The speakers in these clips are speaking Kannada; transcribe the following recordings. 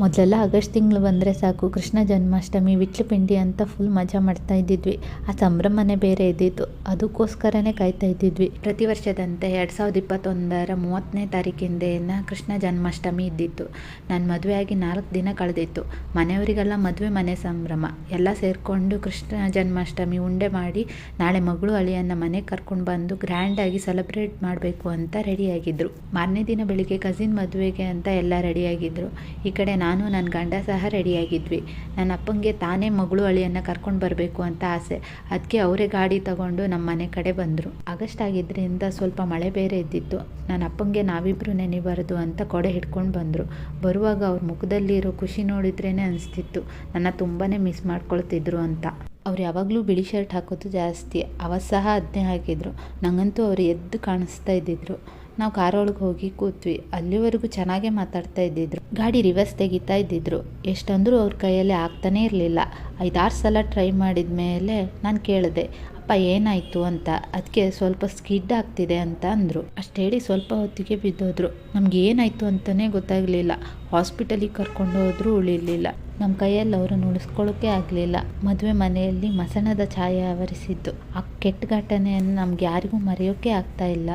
ಮೊದಲೆಲ್ಲ ಆಗಸ್ಟ್ ತಿಂಗಳು ಬಂದರೆ ಸಾಕು, ಕೃಷ್ಣ ಜನ್ಮಾಷ್ಟಮಿ, ವಿಟ್ಲ ಪಿಂಡಿ ಅಂತ ಫುಲ್ ಮಜಾ ಮಾಡ್ತಾ ಇದ್ದಿದ್ವಿ. ಆ ಸಂಭ್ರಮನೇ ಬೇರೆ ಇದ್ದಿತ್ತು. ಅದಕ್ಕೋಸ್ಕರನೇ ಕಾಯ್ತಾ ಇದ್ದಿದ್ವಿ. ಪ್ರತಿ ವರ್ಷದಂತೆ ಎರಡು ಸಾವಿರದ ಇಪ್ಪತ್ತೊಂದರ ಮೂವತ್ತನೇ ತಾರೀಕಿಂದೇನ ಕೃಷ್ಣ ಜನ್ಮಾಷ್ಟಮಿ ಇದ್ದಿತ್ತು. ನಾನು ಮದುವೆ ಆಗಿ ನಾಲ್ಕು ದಿನ ಕಳೆದಿತ್ತು. ಮನೆಯವರಿಗೆಲ್ಲ ಮದುವೆ, ಮನೆ ಸಂಭ್ರಮ. ಎಲ್ಲ ಸೇರಿಕೊಂಡು ಕೃಷ್ಣ ಜನ್ಮಾಷ್ಟಮಿ ಉಂಡೆ ಮಾಡಿ ನಾಳೆ ಮಗಳು ಅಳಿಯನ್ನು ಮನೆಗೆ ಕರ್ಕೊಂಡು ಬಂದು ಗ್ರ್ಯಾಂಡಾಗಿ ಸೆಲೆಬ್ರೇಟ್ ಮಾಡಬೇಕು ಅಂತ ರೆಡಿಯಾಗಿದ್ದರು ಮಾರನೇ ದಿನ ಬೆಳಿಗ್ಗೆ ಕಸಿನ್ ಮದುವೆಗೆ ಅಂತ ಎಲ್ಲ ರೆಡಿಯಾಗಿದ್ದರು ಈ ಕಡೆ ನಾನು ನನ್ನ ಗಂಡ ಸಹ ರೆಡಿಯಾಗಿದ್ವಿ. ನನ್ನ ಅಪ್ಪಂಗೆ ತಾನೇ ಮಗಳು ಅಳಿಯನ್ನು ಕರ್ಕೊಂಡು ಬರಬೇಕು ಅಂತ ಆಸೆ. ಅದಕ್ಕೆ ಅವರೇ ಗಾಡಿ ತಗೊಂಡು ನಮ್ಮ ಮನೆ ಕಡೆ ಬಂದರು. ಆಗಸ್ಟ್ ಆಗಿದ್ದರಿಂದ ಸ್ವಲ್ಪ ಮಳೆ ಬೇರೆ ಇದ್ದಿತ್ತು. ನನ್ನ ಅಪ್ಪಂಗೆ ನಾವಿಬ್ಬರು ನೆನಿಬಾರದು ಅಂತ ಕೊಡೆ ಹಿಡ್ಕೊಂಡು ಬಂದರು. ಬರುವಾಗ ಅವ್ರ ಮುಖದಲ್ಲಿರೋ ಖುಷಿ ನೋಡಿದ್ರೇ ಅನಿಸ್ತಿತ್ತು. ನನ್ನ ತುಂಬಾ ಮಿಸ್ ಮಾಡ್ಕೊಳ್ತಿದ್ರು ಅಂತ. ಅವ್ರು ಯಾವಾಗಲೂ ಬಿಳಿ ಶರ್ಟ್ ಹಾಕೋದು ಜಾಸ್ತಿ. ಅವತ್ತು ಸಹ ಅದನ್ನೇ ಹಾಕಿದ್ರು. ನನಗಂತೂ ಅವ್ರು ಎದ್ದು ಕಾಣಿಸ್ತಾ ಇದ್ದಿದ್ರು. ನಾವು ಕಾರೊಳಗೆ ಹೋಗಿ ಕೂತ್ವಿ. ಅಲ್ಲಿವರೆಗೂ ಚೆನ್ನಾಗೇ ಮಾತಾಡ್ತಾ ಇದ್ದಿದ್ರು. ಗಾಡಿ ರಿವರ್ಸ್ ತೆಗಿತಾ ಇದ್ದಿದ್ರು. ಎಷ್ಟಂದರೂ ಅವ್ರ ಕೈಯಲ್ಲಿ ಆಗ್ತಾನೇ ಇರಲಿಲ್ಲ. ಐದಾರು ಸಲ ಟ್ರೈ ಮಾಡಿದ ಮೇಲೆ ನಾನು ಕೇಳಿದೆ, ಅಪ್ಪ, ಏನಾಯಿತು ಅಂತ? ಅದಕ್ಕೆ ಸ್ವಲ್ಪ ಸ್ಕಿಡ್ ಆಗ್ತಿದೆ ಅಂತ ಅಂದರು. ಅಷ್ಟೇಳಿ ಸ್ವಲ್ಪ ಹೊತ್ತಿಗೆ ಬಿದ್ದೋದ್ರು. ನಮ್ಗೆ ಏನಾಯಿತು ಅಂತಲೇ ಗೊತ್ತಾಗಲಿಲ್ಲ. ಹಾಸ್ಪಿಟಲಿಗೆ ಕರ್ಕೊಂಡು ಹೋದರೂ ಉಳಿಲಿಲ್ಲ ನಮ್ಮ ಕೈಯಲ್ಲಿ ಅವರನ್ನು ಉಳಿಸ್ಕೊಳ್ಳೋಕೆ ಆಗಲಿಲ್ಲ. ಮದುವೆ ಮನೆಯಲ್ಲಿ ಮಸಣದ ಛಾಯೆ ಆವರಿಸಿದ್ದು ಆ ಕೆಟ್ಟ ಘಟನೆಯನ್ನು ನಮ್ಗೆ ಯಾರಿಗೂ ಮರೆಯೋಕೆ ಆಗ್ತಾ ಇಲ್ಲ.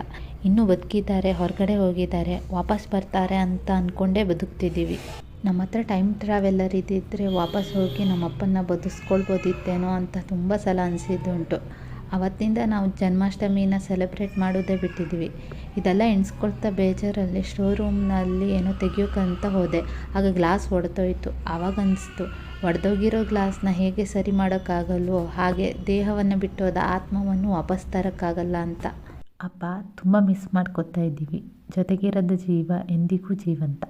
ಇನ್ನೂ ಬದುಕಿದ್ದಾರೆ, ಹೊರಗಡೆ ಹೋಗಿದ್ದಾರೆ, ವಾಪಸ್ ಬರ್ತಾರೆ ಅಂತ ಅಂದ್ಕೊಂಡೇ ಬದುಕ್ತಿದ್ದೀವಿ. ನಮ್ಮ ಹತ್ರ ಟೈಮ್ ಟ್ರಾವೆಲ್ಲರ್ ಇದ್ದಿದ್ದರೆ ವಾಪಸ್ ಹೋಗಿ ನಮ್ಮ ಅಪ್ಪನ್ನ ಬದುಕ್ಸ್ಕೊಳ್ಬೋದಿತ್ತೇನೋ ಅಂತ ತುಂಬ ಸಲ ಅನಿಸಿದ್ದುಂಟು ಅವತ್ತಿಂದ ನಾವು ಜನ್ಮಾಷ್ಟಮಿನ ಸೆಲೆಬ್ರೇಟ್ ಮಾಡೋದೇ ಬಿಟ್ಟಿದ್ದೀವಿ. ಇದೆಲ್ಲ ಎಣಿಸ್ಕೊಳ್ತಾ ಬೇಜಾರಲ್ಲಿ ಶೋರೂಮ್ನಲ್ಲಿ ರೂಮ್ನಲ್ಲಿ ಏನೋ ತೆಗಿಯೋಕ್ಕಂತ ಹೋದೆ. ಆಗ ಗ್ಲಾಸ್ ಒಡೆದೋಯ್ತು. ಆವಾಗ ಅನಿಸ್ತು, ಒಡೆದೋಗಿರೋ ಗ್ಲಾಸ್ನ ಹೇಗೆ ಸರಿ ಮಾಡೋಕ್ಕಾಗಲ್ವೋ, ಹಾಗೆ ದೇಹವನ್ನು ಬಿಟ್ಟೋದ ಆತ್ಮವನ್ನು ವಾಪಸ್ ತರೋಕ್ಕಾಗಲ್ಲ ಅಂತ. ಅಪ್ಪ ತುಂಬ ಮಿಸ್ ಮಾಡ್ಕೊತಾ ಇದ್ದೀವಿ. ಜೊತೆಗಿರೋದು ಜೀವ ಎಂದಿಗೂ ಜೀವಂತ.